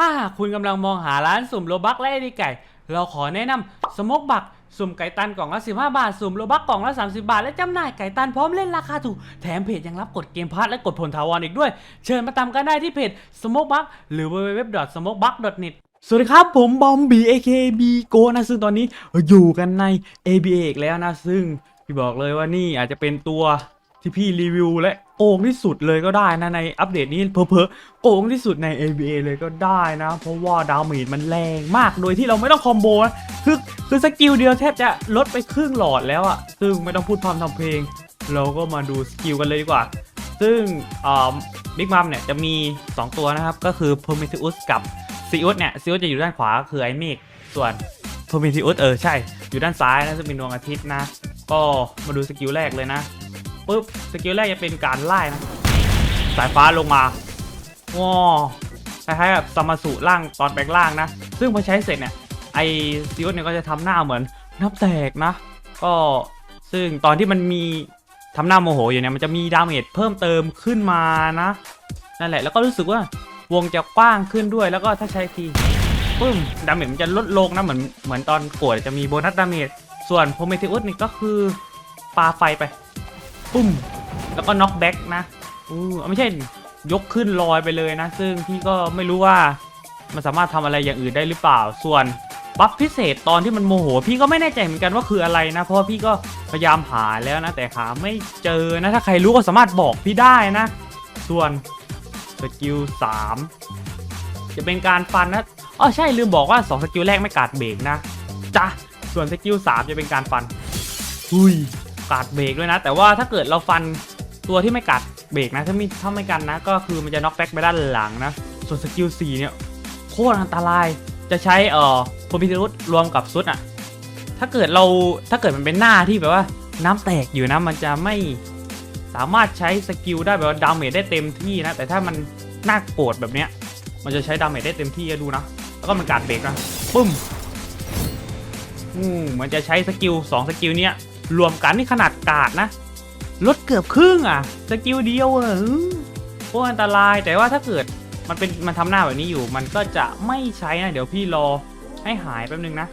ถ้าหากคุณกำลังมองหาร้านสุ่มโลบักและไอดีไก่ เราขอแนะนำสมกบัก สุ่มไก่ตันกล่องละ 15 บาท สุ่มโลบักกล่องละ 30 บาท และจำหน่ายไก่ตันพร้อมเล่นราคาถูก แถมเพจยังรับกดเกมพาร์ทและกดผลถาวรอีกด้วย เชิญมาตามกันได้ที่เพจ Smoke Bug หรือ www.smokebug.net สวัสดีครับผมบอมบี AKB Go นะซึ่งตอนนี้อยู่กันใน ABA อีกแล้วนะ ซึ่งพี่บอกเลยว่านี่อาจจะเป็นตัวที่พี่รีวิวและ โกงที่สุดเลยก็ได้นะในอัปเดตนี้เพอๆโกงที่สุดใน ABA เลยก็ได้นะ เพราะว่าดาเมจมันแรงมากโดยที่เราไม่ต้องคอมโบนะคือคือสกิลเดียวแทบจะลดไปครึ่งหลอดแล้วอะซึ่งไม่ต้องพูดพร่ำทำเพลง เราก็มาดูสกิลกันเลยดีกว่า ซึ่งบิ๊กมัมเนี่ยจะมี 2 ตัวนะครับ ก็คือ Prometheus กับซีอุสเนี่ยซีอุสจะอยู่ด้านขวาคือไอเมกส่วน Prometheus เออใช่ อยู่ด้านซ้ายนะซึ่งเป็นดวงอาทิตย์นะ ก็มาดูสกิลแรกเลยนะ ปุ๊บสกิลแรกจะเป็นการไล่นะสายฟ้าลงมาว้าคล้ายๆแบบสมาสุล่างตอนแปลงล่างนะ ซึ่งพอใช้เสร็จเนี่ยไอซีอุสเนี่ยก็จะทำหน้าเหมือนนับแตกนะ ก็ซึ่งตอนที่มันมีทำหน้าโมโหอยู่เนี่ยมันจะมีดาเมจเพิ่มเติมขึ้นมานะนั่นแหละแล้วก็รู้สึกว่าวงจะกว้างขึ้นด้วยแล้วก็ถ้าใช้ทีปึ้มดาเมจมันจะลดลงนะเหมือนเหมือนตอนโกรธจะมีโบนัสดาเมจส่วนโพเมเทอุสนี่ก็คือปาไฟไป ปุ้ม แล้วก็น็อกแบ็กนะอู้ไม่ใช่ยกขึ้นลอยไปเลยนะ ซึ่งพี่ก็ไม่รู้ว่ามันสามารถทำอะไรอย่างอื่นได้หรือเปล่า ส่วนบัฟพิเศษตอนที่มันโมโห พี่ก็ไม่แน่ใจเหมือนกันว่าคืออะไรนะ เพราะพี่ก็พยายามหาแล้วนะ แต่หาไม่เจอนะ ถ้าใครรู้ก็สามารถบอกพี่ได้นะ ส่วนสกิล3จะเป็นการฟันนะอ๋อใช่ลืมบอกว่า 2 สกิลแรกไม่กาดเบรกนะจ้ะส่วนสกิล3จะเป็นการฟันหุย กาดเบรกด้วยนะ แต่ว่าถ้าเกิดเราฟันตัวที่ไม่กาดเบรกนะถ้าไม่ถ้าไม่กันนะ ก็คือมันจะน็อกแบ็กไปด้านหลังนะ ส่วนสกิล4เนี่ยโคตรอันตรายจะใช้เอ่อโพมิทิรุสรวมกับซุดอะถ้าเกิดเราถ้าเกิดมันเป็นหน้าที่แบบว่าน้ำแตกอยู่นะมันจะไม่สามารถใช้สกิลได้แบบว่าดาเมจได้เต็มที่นะ แต่ถ้ามันน่าโกรธแบบเนี้ยมันจะใช้ดาเมจได้เต็มที่อะดูนะแล้วก็มันการเบรกนะปึ้มอืมมันจะใช้สกิล2สกิลเนี้ย รวมกันนี่ขนาดกาดนะ ลดเกือบครึ่งอะ สกิลเดียวอะอื้อโคตรอันตรายแต่ว่าถ้าเกิดมันเป็นมันทำหน้าแบบนี้อยู่ มันก็จะไม่ใช้นะ เดี๋ยวพี่รอให้หายแป๊บนึงนะ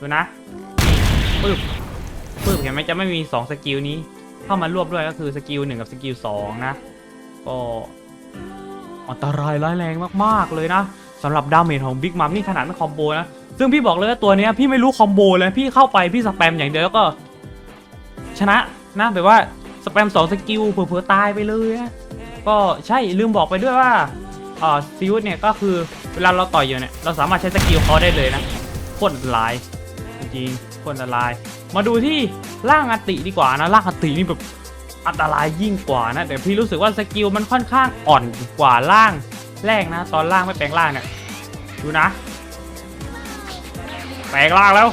ดูนะปึ๊บปึ๊บเห็นไหมจะไม่มี 2 สกิลนี้ เข้ามารวบด้วยก็คือสกิล1กับสกิล2นะ ก็อันตรายร้ายแรงมาก ๆ เลยนะสำหรับดาเมจของบิ๊กมัมนี่ขนาดไม่คอมโบนะ ซึ่งพี่บอกเลยว่าตัวเนี้ยพี่ไม่รู้คอมโบเลยพี่เข้าไปพี่สแปมอย่างเดียวแล้วก็ ชนะนะแบบว่าสแปมสองสกิลเผื่อๆตายไปเลยนะก็ใช่ลืมบอกไปด้วยว่าอ่าซิวเนี่ยก็คือเวลาเราต่อยอยู่เนี่ยเราสามารถใช้สกิลเขาได้เลยนะโคตรอันตรายจริงๆโคตรอันตราย มาดูที่ล่างอัติดีกว่านะล่างอัตินี่แบบอันตรายยิ่งกว่านะแต่พี่รู้สึกว่าสกิลมันค่อนข้างอ่อนกว่าล่างแรกนะ ตอนล่างไม่แปลงล่างเนี่ยดูนะ แปลงล่างแล้ว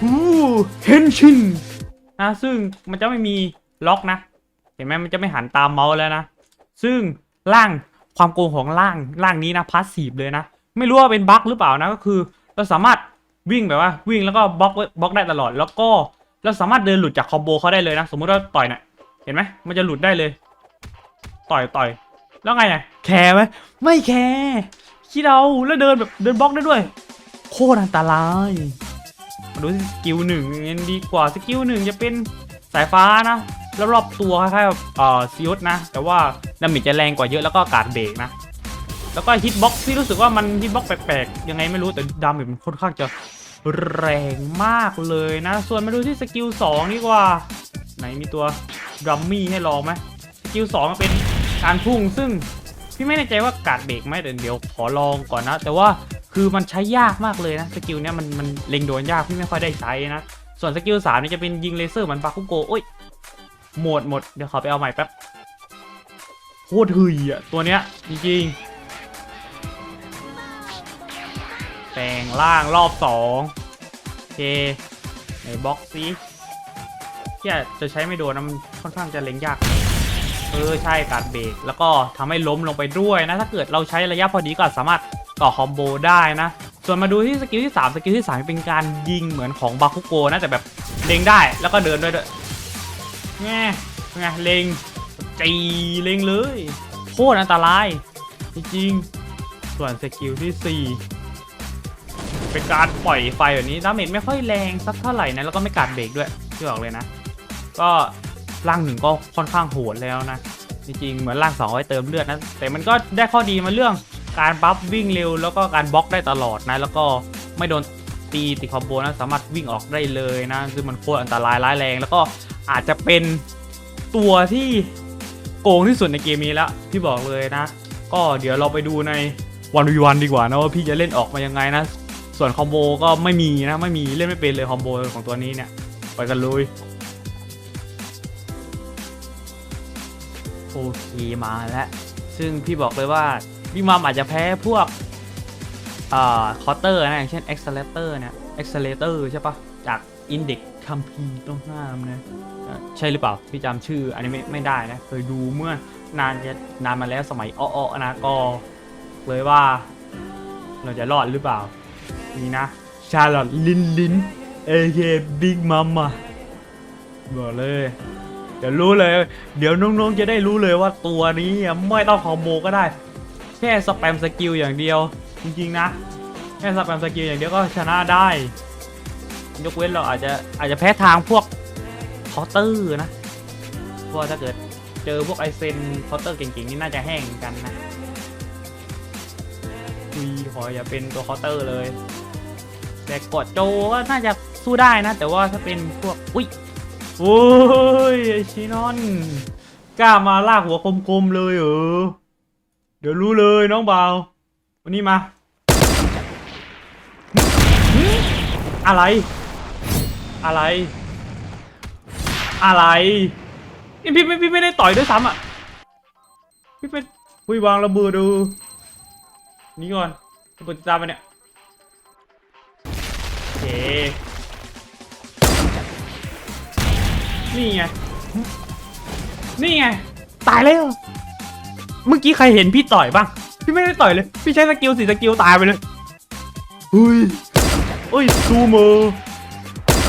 ฮู้เฮนชินนะซึ่งมันจะไม่มีล็อกนะ เห็นไหมมันจะไม่หันตามเมาส์แล้วนะ ซึ่งล่างความโกงของล่างล่างนี้นะพาสซีฟเลยนะ ไม่รู้ว่าเป็นบั๊กหรือเปล่านะก็คือ เราสามารถวิ่งแบบว่าวิ่งแล้วก็บล็อกไว้บล็อกได้ตลอด แล้วก็เราสามารถเดินหลุดจากคอมโบเขาได้เลยนะ สมมุติว่าต่อยเนี่ยเห็นไหมมันจะหลุดได้เลย ต่อยต่อยแล้วไงอะแคร์ไหมไม่แคร์ขี้เราแล้วเดินแบบเดินบล็อกได้ด้วย โคตรอันตรายมาดูสกิลหนึ่งเงินดีกว่าสกิลหนึ่งจะเป็นสายฟ้านะแล้วรอบตัวคล้ายๆแบบเอ่อซิอุสนะ แต่ว่าดาเมจจะแรงกว่าเยอะแล้วก็การเบรกนะ แล้วก็ฮิตบ็อกซ์ที่รู้สึกว่ามันฮิตบ็อกซ์แปลกๆ ยังไงไม่รู้แต่ดาเมจมันค่อนข้างจะแรงมากเลยนะ ส่วนมาดูที่สกิล2ดีกว่า ไหนมีตัวดัมมี่ให้ลองไหมสกิล2มันเป็นการพุ่งซึ่งพี่ไม่แน่ใจว่าการเบรกไหมเดี๋ยวเดี๋ยวขอลองก่อนนะ แต่ว่า คือมันใช้ยากมากเลยนะสกิลเนี้ยมันมันเล็งโดนยากพี่ไม่ค่อยได้ใช้นะ ส่วนสกิลสามนี่จะเป็นยิงเลเซอร์เหมือนปาคุโกโอ้ยหมดหมดเดี๋ยวขอไปเอาใหม่แป๊บโคตรหึยอะตัวเนี้ยจริงๆแปลงล่างรอบสองโอเคในบล็อกซีที่จะใช้ไม่โดนนะมันค่อนข้างจะเล็งยากเออใช่การเบรกแล้วก็ทำให้ล้มลงไปด้วยนะถ้าเกิดเราใช้ระยะพอดีก็สามารถ ต่อคอมโบได้นะ ส่วนมาดูที่สกิลที่ 3 สกิลที่ 3 เป็นการยิงเหมือนของบาคุโกนะ แต่แบบเล็งได้แล้วก็เดินด้วยด้วยแง่ไงเล็งจีเล็งเลย โคตรอันตราย จริงๆ ส่วนสกิลที่ 4 เป็นการปล่อยไฟแบบนี้ดาเมจไม่ค่อยแรงสักเท่าไหร่นะ แล้วก็ไม่กัดเบรกด้วยที่บอกเลยนะ ก็ร่างหนึ่งก็ค่อนข้างโหดแล้วนะ จริงๆ เหมือนร่างสองไว้เติมเลือดนะ แต่มันก็ได้ข้อดีมาเรื่อง การบัฟวิ่งเร็วแล้วก็การบล็อกได้ตลอดนะ แล้วก็ไม่โดนตีติดคอมโบนะสามารถวิ่งออกได้เลยนะซึ่งมันโคตรอันตรายร้ายแรง แล้วก็อาจจะเป็นตัวที่โกงที่สุดในเกมนี้แล้วที่บอกเลยนะ ก็เดี๋ยวเราไปดูในวันวีวันดีกว่านะว่าพี่จะเล่นออกมายังไงนะ ส่วนคอมโบก็ไม่มีนะไม่มีเล่นไม่เป็นเลยคอมโบของตัวนี้เนี่ยไปกันเลยโอเคมาแล้ว ซึ่งพี่บอกเลยว่า พี่มัมอาจจะแพ้พวกอ่าคอเตอร์นะอย่างเช่น accelerator เนี่ย accelerator ใช่ปะจาก index คัมภีต้องห้ามนะเอ่อใช่หรือเปล่า พี่จำชื่ออันนี้ไม่ไม่ได้นะ เคยดูเมื่อนานจะนานมาแล้วสมัยอ้อๆนะก็เลยว่า เราจะรอดหรือเปล่า นี่นะ ชาลอตลินลินเอเคบิ๊กมัมมาบอกเลย เดี๋ยวรู้เลย เดี๋ยวน้องๆจะได้รู้เลยว่าตัวนี้ไม่ต้องคอมโบก็ได้ ค่สแปมสกิลอย่างเดียว จริงๆนะ แค่สแปมสกิลอย่างเดียวก็ชนะได้ ยกเว้นเราอาจจะอาจจะแพ้ทางพวกเคาน์เตอร์นะเพราะถ้าเกิดเจอพวกไอเซนเคาน์เตอร์เก่งๆนี่น่าจะแห้งกันนะอุยขออย่าเป็นตัวเคาน์เตอร์เลย แต่กดโจก็น่าจะสู้ได้นะ แต่ว่าถ้าเป็นพวกอุ้ยโอ้ยไอชินอนกล้ามาลากหัวคมๆเลยเหรอ ดี๋ยวรู้เลยน้องเบาวันนี้มา อะไร อะไร อะไรนี่พี่ไม่พี่ไม่ได้ต่อยด้วยซ้ำอะ พี่เป็นคุยวางระเบิดดู นี่ก่อนระเบิดตามไปเนี่ยโอเคนี่ไง นี่ไง ตายแล้ว เมื่อกี้ใครเห็นพี่ต่อยบ้าง พี่ไม่ได้ต่อยเลย พี่ใช้สกิลสี่สกิลตายไปเลยเฮ้ยเอ้ยซูโม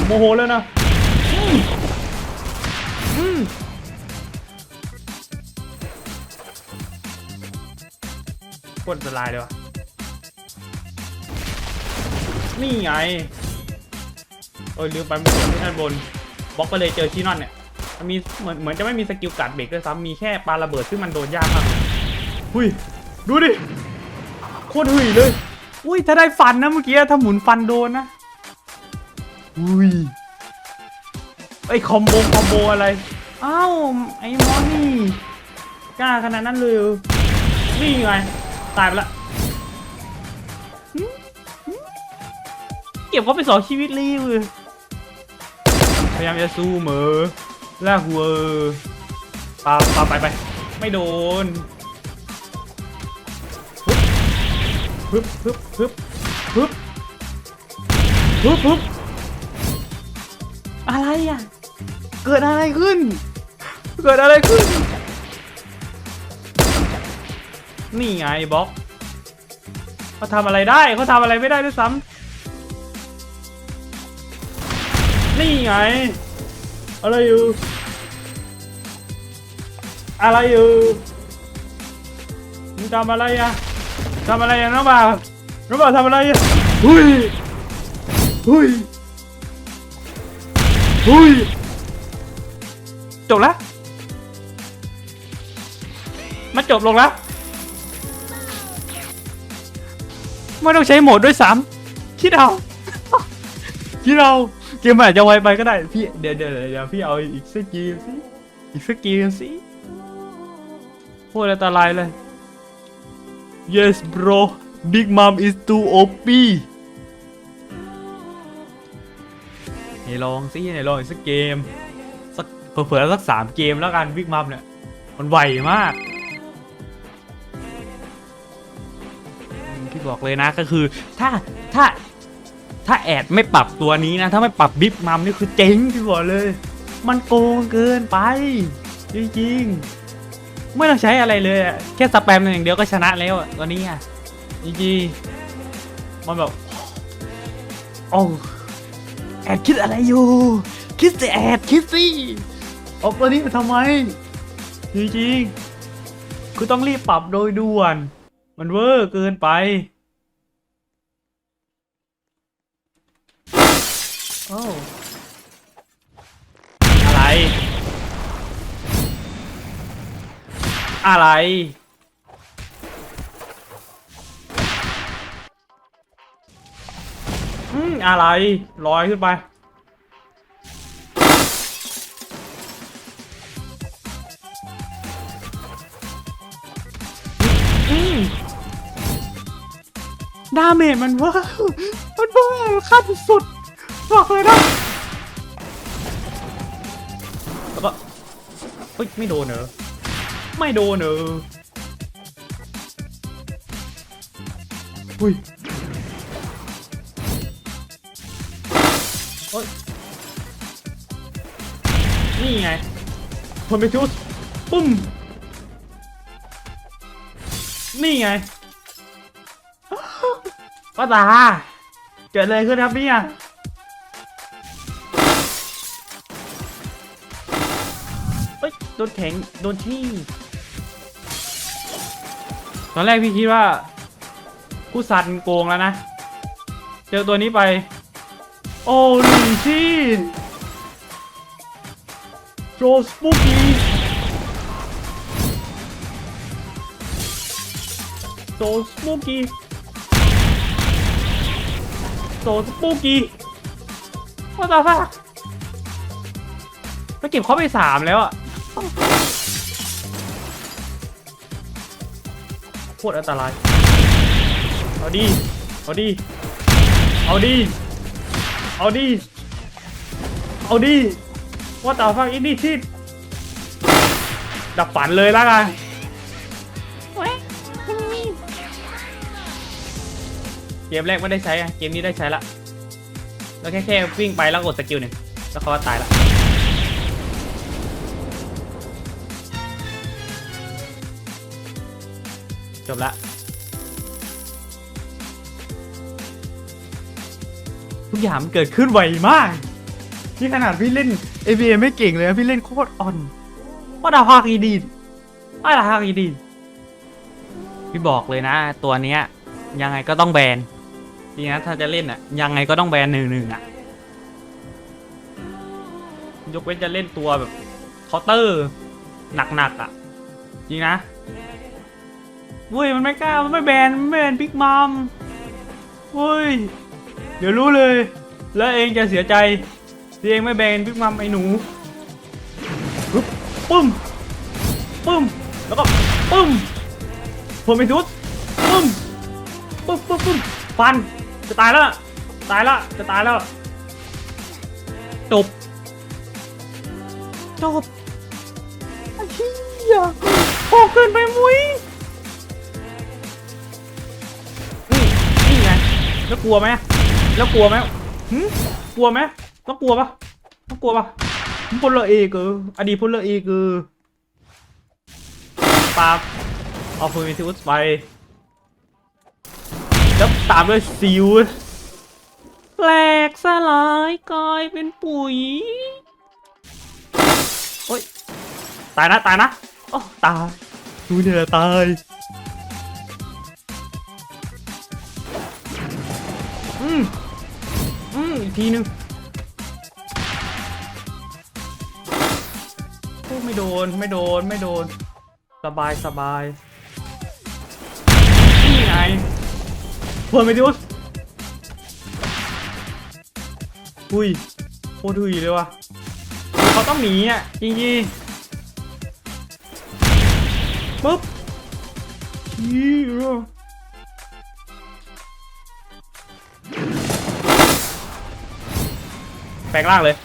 โมโหแล้วนะอืมอืมโคตรอันตรายเลยวะนี่ไงเออลืมไปมันกดที่ด้านบนบล็อกไปเลยเจอชีนอนเนี่ยมันมีเหมือนเหมือนจะไม่มีสกิลกัดเบรกด้วยซ้ำมีแค่ปาระเบิดซึ่งมันโดนยากมากเลย หุยดูดิ โคตรหุยเลย อุ้ยถ้าได้ฟันนะเมื่อกี้ถ้าหมุนฟันโดนนะอุ้ยไอคอมโบคอมโบอะไรอ้าวไอ้มอนี่กล้าขนาดนั้นเลยนี่ไงตายไปละเก็บเขาไปสองชีวิตเลยเว้ยพยายามจะสู้เหมอลากหัวปาปาไปไปไม่โดน ฮึบฮึบฮึบฮึบฮึบฮึบอะไรอะ เกิดอะไรขึ้น เกิดอะไรขึ้น นี่ไงบล็อกเขาทำอะไรได้เขาทำอะไรไม่ได้ด้วยซ้ำนี่ไง อะไรอยู่ อะไรอยู่มึงทำอะไรอะ ทำอะไรอะน้องบ่าวน้องบ่าวทำอะไรอะหุยหุยหุยจบแล้วมาจบลงแล้วไม่ต้องใช้โหมดด้วยซ้ำคิดเอาที่เราเกมอาจจะไวไปก็ได้พี่เดี๋ยวเดี๋ยวเดี๋ยวพี่เอาอีกสักเกมสิอีกสักเกมสิโคตรอันตรายเลย yes bro big mom is too OP ไหนลองสิไหนลองอีกสักเกมสักเผื่อๆสักสามเกมแล้วกัน big mom เนี่ย มันไวมากพี่บอกเลยนะก็คือถ้าถ้าถ้าแอดไม่ปรับตัวนี้นะ ถ้าไม่ปรับบิ๊กมัมนี่คือเจ๊งพี่บอกเลย มันโกงเกินไป จริงๆ ไม่ต้องใช้อะไรเลยอะแค่สแปมอย่างเดียวก็ชนะแล้วอะตัวนี้อะจริงๆมันแบบโอ้แอดคิดอะไรอยู่ คิดสิแอดคิดสิเอาตัวนี้มาทำไม จริงๆคือต้องรีบปรับโดยด่วน มันเวอร์เกินไปโอ้ อะไร อืมอะไรลอยขึ้นไป อืมดาเมจมันเว่ามันเว่าขั้นสุดบอกเลยนะแล้วก็เฮ้ย ไม่โดนเหรอ ไม่โดนเหรออุ้ยโอ้ยนี่ไงพอไปชุดปุ้ม นี่ไงป้าตาเกิดอะไรขึ้นครับเนี่ยเอ้ยโดนแข็งโดนที่ ตอนแรกพี่คิดว่าผู้ซันโกงแล้วนะ เจอตัวนี้ไป โอ้ลีชีนโจสปูกี้โซสปูกี้โซสปูกี้ว่าต่ว่าไปเก็บเขาไปสามแล้วอะ ตรอันตราย เอาดี เอาดี เอาดี เอาดี เอาดี ว่าแต่ฟังอินดี้ชิดดับฝันเลยละกันเกมแรกไม่ได้ใช้อะเกมนี้ได้ใช้ละ แล้วแค่แค่วิ่งไปแล้วกดสกิลหนึ่งแล้วเขาก็ตายละ จบละทุกอย่างมันเกิดขึ้นไวมาก นี่ขนาดพี่เล่น ABA ไม่เก่งเลยพี่เล่นโคตรอ่อนว่าดาวภาคอีดีว่าดาวภาคอีดี พี่บอกเลยนะ ตัวเนี้ย ยังไงก็ต้องแบนจริงนะถ้าจะเล่นอะ ยังไงก็ต้องแบนหนึ่งหนึ่งอะ ยกเว้นจะเล่นตัวแบบเคาน์เตอร์หนักๆอะ จริงนะ เว้ยมันไม่กล้ามันไม่แบนมันไม่แบนบิ๊กมัมเว้ยเดี๋ยวรู้เลย แล้วเองจะเสียใจที่เองไม่แบนบิ๊กมัมไอ้หนูปึ๊บปึ้มปึ้มแล้วก็ปึ้มผมไปทุดปึ้มปุ๊บปุ๊บปุ๊บฟันจะตายแล้วตายแล้วจะตายแล้วจบจบไอ้เหี้ยโหดเกินไปมุ้ย แล้วกลัวไหมแล้วกลัวไหมหึกลัวไหมต้องกลัวปะต้องกลัวปะพลเอกเอออดีตพลเอกเออปาบเอาฟูมิทิอุสไปแล้วตามด้วยซิวแหลกสลายกลายเป็นปุ๋ยโอ้ยตายนะ ตายนะโอ้ตายดูเนี่ยตาย ทีนึงไม่โดนไม่โดนไม่โดน สบายสบายนี่ไงเพิ่มไปดิวสอุ้ยโคตรถุยเลยว่ะเขาต้องหนีอะจริงๆปุ๊บยี่ ลงร่างเลย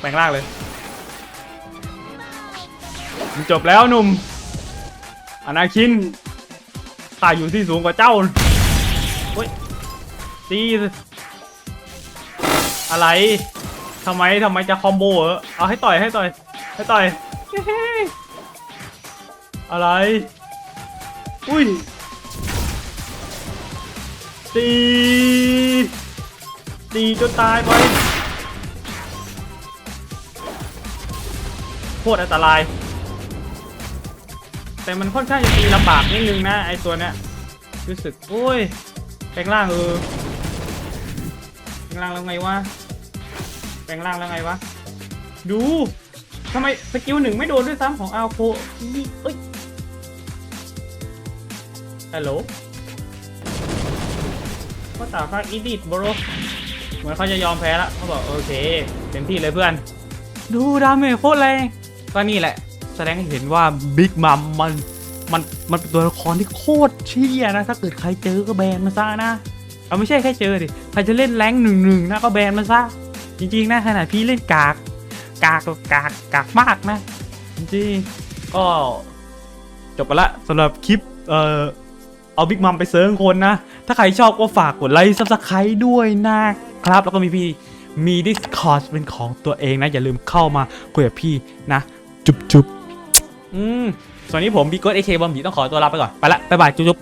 แปลงร่างเลยมันจบแล้วหนุ่มอนาคินข้าอยู่ที่สูงกว่าเจ้าเฮ้ยตีอะไรทำไมทำไมจะคอมโบเหรอเอาให้ต่อยให้ต่อย ให้ต่อย อะไร อุ้ยตีตีจนตายไป โคตรอันตราย แต่มันค่อนข้างจะตีลำบากนิดนึงนะไอตัวเนี้ยรู้สึกโอ้ยแปลงร่างเออแปลงร่างแล้วไงวะแปลงร่างแล้วไงวะดูทำไมสกิลหนึ่งไม่โดนด้วยซ้ำของอาโคนี่เอ้ยฮัลโหลก็ต่าฟักอีดิทบรเหมือนเขาจะยอมแพ้แล้วเขาบอกโอเคเต็มที่เลยเพื่อน ดูดาเมจโคตรแรง ก็นี่แหละ แสดงให้เห็นว่าบิ๊กมัมมันมันมันเป็นตัวละครที่โคตรเชี่ยนะ ถ้าเกิดใครเจอก็แบนมันซะนะเอาไม่ใช่แค่เจอดิใครจะเล่นแรงหนึ่งหนึ่งนะก็แบนมันซะจริงๆนะขนาดพี่เล่นกาก กากกากกากมากนะ จริงๆก็จบไปละสำหรับคลิปเอ่อเอาบิ๊กมัมไปเซิร์งคนนะ ถ้าใครชอบก็ฝากกดไลค์ซับสไครต์ด้วยนะครับ แล้วก็มีพี่มี Discord เป็นของตัวเองนะ อย่าลืมเข้ามาคุยกับพี่นะ จุ๊บจุ๊บอืมส่วนนี้ผมบิ๊กโก้เอเคบอมบีต้องขอตัวลาไปก่อน ไปละบ๊ายบายจุบจุ๊บ